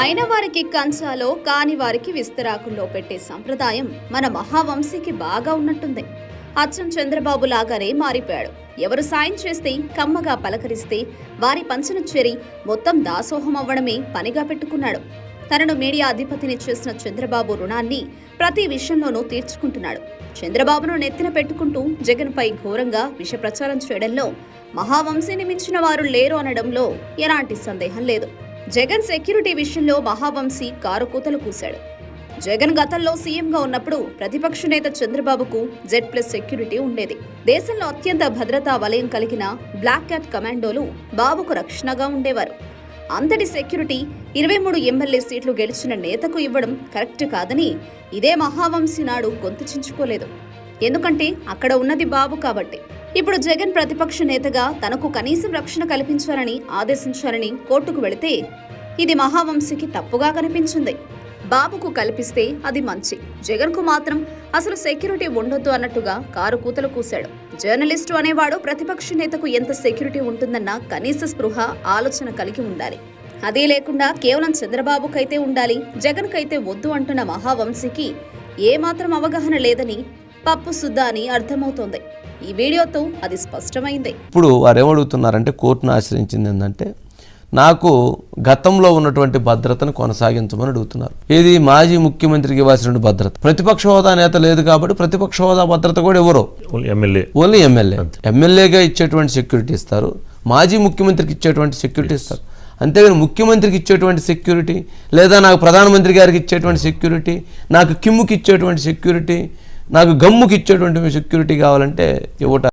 అయిన వారికి కంచాలో కాని వారికి విస్తరాకుల్లో పెట్టే సంప్రదాయం మన మహావంశీకి బాగా ఉన్నట్టుంది. అచ్చం చంద్రబాబు లాగానే మారిపోయాడు. ఎవరు సాయం చేస్తే కమ్మగా పలకరిస్తే వారి పంచన చేరి మొత్తం దాసోహం అవ్వడమే పనిగా పెట్టుకున్నాడు. తనను మీడియా అధిపతిని చేసిన చంద్రబాబు రుణాన్ని ప్రతి విషయంలోనూ తీర్చుకుంటున్నాడు. చంద్రబాబును నెత్తిన పెట్టుకుంటూ జగన్పై ఘోరంగా విష ప్రచారం చేయడంలో మహావంశీని మించిన వారు లేరు అనడంలో ఎలాంటి సందేహం లేదు. జగన్ సెక్యూరిటీ విషయంలో మహావంశీ కారు కూతలు కూశాడు. జగన్ గతంలో సీఎంగా ఉన్నప్పుడు ప్రతిపక్ష నేత చంద్రబాబుకు జెడ్ ప్లస్ సెక్యూరిటీ ఉండేది. దేశంలో అత్యంత భద్రతా వలయం కలిగిన బ్లాక్ క్యాట్ కమాండోలు బాబుకు రక్షణగా ఉండేవారు. అంతటి సెక్యూరిటీ ఇరవై మూడు ఎమ్మెల్యే సీట్లు గెలిచిన నేతకు ఇవ్వడం కరెక్ట్ కాదని ఇదే మహావంశీ నాడు గొంతు చించుకోలేదు. ఎందుకంటే అక్కడ ఉన్నది బాబు కాబట్టి. ఇప్పుడు జగన్ ప్రతిపక్ష నేతగా తనకు కనీసం రక్షణ కల్పించాలని ఆదేశించాలని కోర్టుకు వెళితే ఇది మహావంశీకి తప్పుగా కనిపించింది. బాబుకు కల్పిస్తే అది మంచి. జగన్కు మాత్రం అసలు సెక్యూరిటీ ఉండొద్దు అన్నట్టుగా కారు కూతలు కూశాడు. జర్నలిస్టు అనేవాడు ప్రతిపక్ష నేతకు ఎంత సెక్యూరిటీ ఉంటుందన్న కనీస స్పృహ ఆలోచన కలిగి ఉండాలి. అదే లేకుండా కేవలం చంద్రబాబుకైతే ఉండాలి జగన్కైతే వద్దు అంటున్న మహావంశీకి ఏమాత్రం అవగాహన లేదని పప్పు సుద్దా అని అర్థమవుతోంది. ఈ వీడియోతో అది స్పష్టమైంది. ఇప్పుడు వారు ఏమడుగుతున్నారంటే కోర్టును ఆశ్రయించింది ఏంటంటే నాకు గతంలో ఉన్నటువంటి భద్రతను కొనసాగించమని అడుగుతున్నారు. ఏది మాజీ ముఖ్యమంత్రికి ఇవ్వాల్సిన భద్రత? ప్రతిపక్ష హోదా నేత లేదు కాబట్టి ప్రతిపక్ష హోదా భద్రత కూడా ఎవరు? Only MLA. Only MLA. ఎమ్మెల్యేగా ఇచ్చేటువంటి సెక్యూరిటీ ఇస్తారు. మాజీ ముఖ్యమంత్రికి ఇచ్చేటువంటి సెక్యూరిటీ ఇస్తారు. అంతేగాని ముఖ్యమంత్రికి ఇచ్చేటువంటి సెక్యూరిటీ లేదా నాకు ప్రధానమంత్రి గారికి ఇచ్చేటువంటి సెక్యూరిటీ నాకు కిమ్ముకి ఇచ్చేటువంటి సెక్యూరిటీ నాకు గమ్ముకి ఇచ్చేటువంటి సెక్యూరిటీ కావాలంటే ఇవ్వట